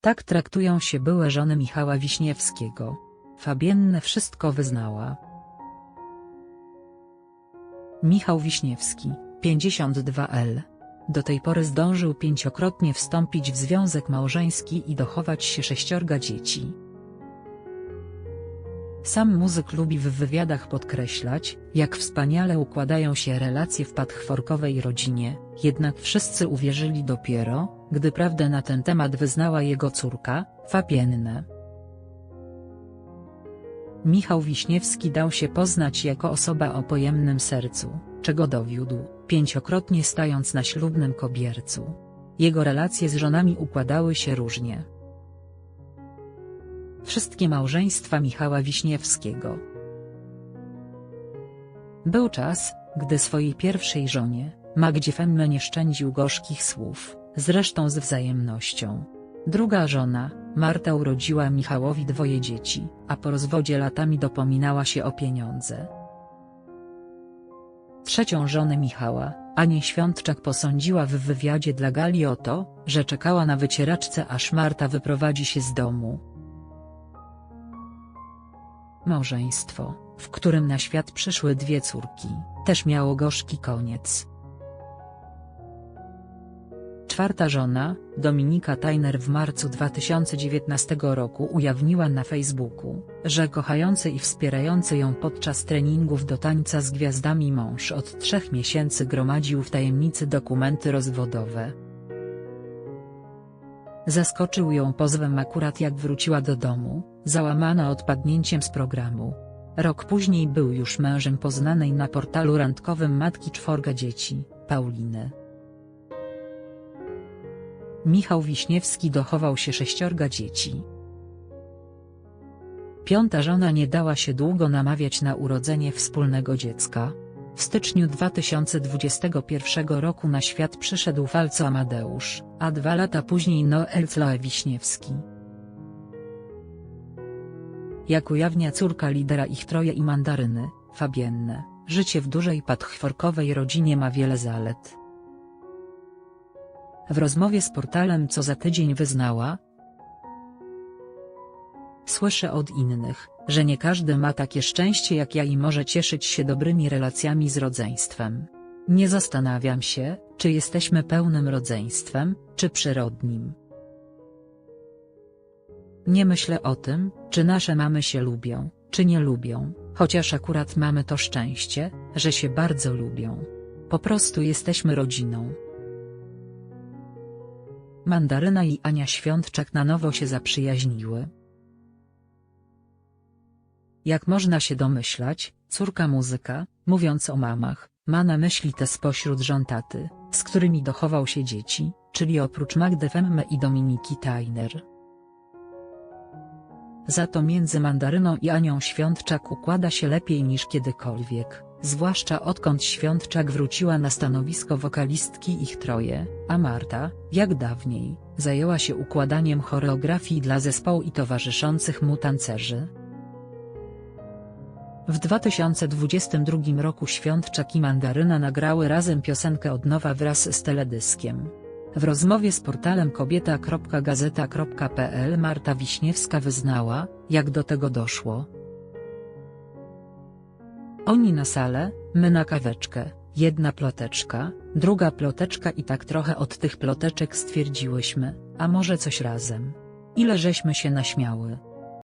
Tak traktują się byłe żony Michała Wiśniewskiego. Fabienne wszystko wyznała. Michał Wiśniewski, 52L. Do tej pory zdążył pięciokrotnie wstąpić w związek małżeński i dochować się sześciorga dzieci. Sam muzyk lubi w wywiadach podkreślać, jak wspaniale układają się relacje w patchworkowej rodzinie, jednak wszyscy uwierzyli dopiero, gdy prawdę na ten temat wyznała jego córka, Fabienne. Michał Wiśniewski dał się poznać jako osoba o pojemnym sercu, czego dowiódł, pięciokrotnie stając na ślubnym kobiercu. Jego relacje z żonami układały się różnie. Wszystkie małżeństwa Michała Wiśniewskiego. Był czas, gdy swojej pierwszej żonie, Magdzie Femme nie szczędził gorzkich słów, zresztą z wzajemnością. Druga żona, Marta urodziła Michałowi dwoje dzieci, a po rozwodzie latami dopominała się o pieniądze. Trzecią żonę Michała, Anię Świątczak posądziła w wywiadzie dla Gali o to, że czekała na wycieraczce aż Marta wyprowadzi się z domu. Małżeństwo, w którym na świat przyszły dwie córki, też miało gorzki koniec. Czwarta żona, Dominika Tajner w marcu 2019 roku ujawniła na Facebooku, że kochający i wspierający ją podczas treningów do tańca z gwiazdami mąż od trzech miesięcy gromadził w tajemnicy dokumenty rozwodowe. Zaskoczył ją pozwem akurat jak wróciła do domu, załamana odpadnięciem z programu. Rok później był już mężem poznanej na portalu randkowym matki czworga dzieci, Pauliny. Michał Wiśniewski dochował się sześciorga dzieci. Piąta żona nie dała się długo namawiać na urodzenie wspólnego dziecka. W styczniu 2021 roku na świat przyszedł Falco Amadeusz, a dwa lata później Noel Tloe Wiśniewski. Jak ujawnia córka lidera ich troje i mandaryny, Fabienne, życie w dużej patchworkowej rodzinie ma wiele zalet. W rozmowie z portalem co za tydzień wyznała, Słyszę od innych, że nie każdy ma takie szczęście jak ja i może cieszyć się dobrymi relacjami z rodzeństwem. Nie zastanawiam się, czy jesteśmy pełnym rodzeństwem, czy przyrodnim. Nie myślę o tym, czy nasze mamy się lubią, czy nie lubią, chociaż akurat mamy to szczęście, że się bardzo lubią. Po prostu jesteśmy rodziną. Mandaryna i Ania Świątczak na nowo się zaprzyjaźniły. Jak można się domyślać, córka muzyka, mówiąc o mamach, ma na myśli te spośród żon taty, z którymi dochował się dzieci, czyli oprócz Magdy Femme i Dominiki Tajner. Za to między Mandaryną i Anią Świątczak układa się lepiej niż kiedykolwiek, zwłaszcza odkąd Świątczak wróciła na stanowisko wokalistki ich troje, a Marta, jak dawniej, zajęła się układaniem choreografii dla zespołu i towarzyszących mu tancerzy. W 2022 roku Świątczak i Mandaryna nagrały razem piosenkę od nowa wraz z teledyskiem. W rozmowie z portalem kobieta.gazeta.pl Marta Wiśniewska wyznała, jak do tego doszło. Oni na salę, my na kaweczkę, jedna ploteczka, druga ploteczka i tak trochę od tych ploteczek stwierdziłyśmy, a może coś razem. Ile żeśmy się naśmiały.